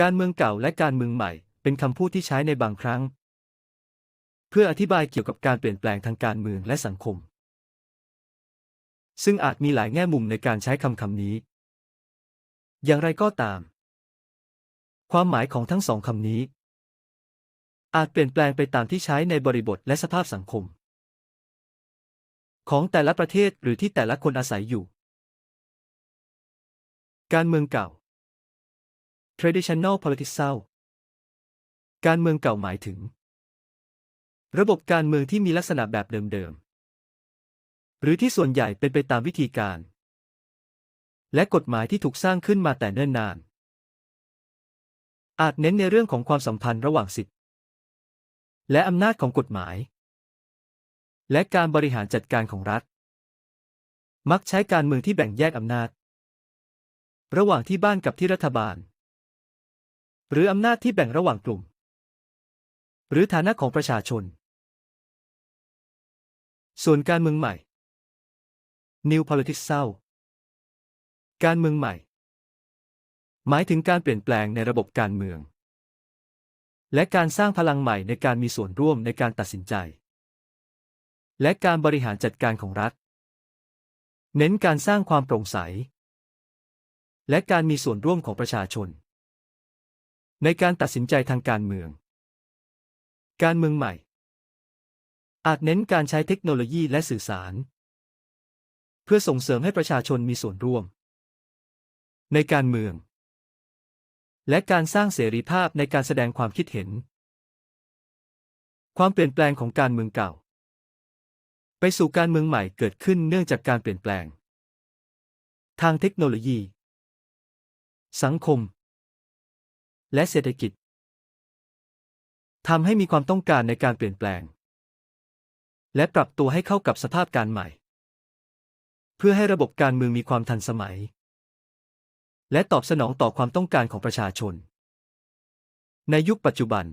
การเมืองเก่าและการเมืองใหม่ เป็นคำพูดที่ใช้ในบางครั้ง เพื่ออธิบายเกี่ยวกับการเปลี่ยนแปลงทางการเมืองและสังคม ซึ่งอาจมีหลายแง่มุมในการใช้คำคำนี้ อย่างไรก็ตาม ความหมายของทั้งสองคำนี้ อาจเปลี่ยนแปลงไปตามที่ใช้ในบริบทและสภาพสังคม ของแต่ละประเทศหรือที่แต่ละคนอาศัยอยู่ การเมืองเก่า traditional politics การเมืองเก่าหมายถึง ระบบการเมืองที่มีลักษณะแบบเดิมๆ หรือที่ส่วนใหญ่เป็นไปตามวิธีการ และกฎหมายที่ถูกสร้างขึ้นมาแต่เนิ่นนาน อาจเน้นในเรื่องของความสัมพันธ์ระหว่างสิทธิและอำนาจของกฎหมาย และการบริหารจัดการของรัฐ มักใช้การเมืองที่แบ่งแยกอำนาจ ระหว่างที่บ้านกับที่รัฐบาล หรืออำนาจที่แบ่งระหว่างกลุ่ม หรือฐานะของประชาชน ส่วนการเมืองใหม่ New Politics เศร้า การเมืองใหม่ หมายถึงการเปลี่ยนแปลงในระบบการเมือง และการสร้างพลังใหม่ในการมีส่วนร่วมในการตัดสินใจ และการบริหารจัดการของรัฐ เน้นการสร้างความโปร่งใส และการมีส่วนร่วมของประชาชน ในการตัดสินใจทางการเมือง การเมืองใหม่ อาจเน้นการใช้เทคโนโลยีและสื่อสาร เพื่อส่งเสริมให้ประชาชนมีส่วนร่วม ในการเมือง และการสร้างเสรีภาพในการแสดงความคิดเห็น ความเปลี่ยนแปลงของการเมืองเก่า ไปสู่การเมืองใหม่เกิดขึ้นเนื่องจากการเปลี่ยนแปลง ทางเทคโนโลยี สังคม และเศรษฐกิจทำให้มีความต้องการในการเปลี่ยนแปลง และปรับตัวให้เข้ากับสภาพการใหม่ เพื่อให้ระบบการเมืองมีความทันสมัย และตอบสนองต่อความต้องการของประชาชน ในยุคปัจจุบัน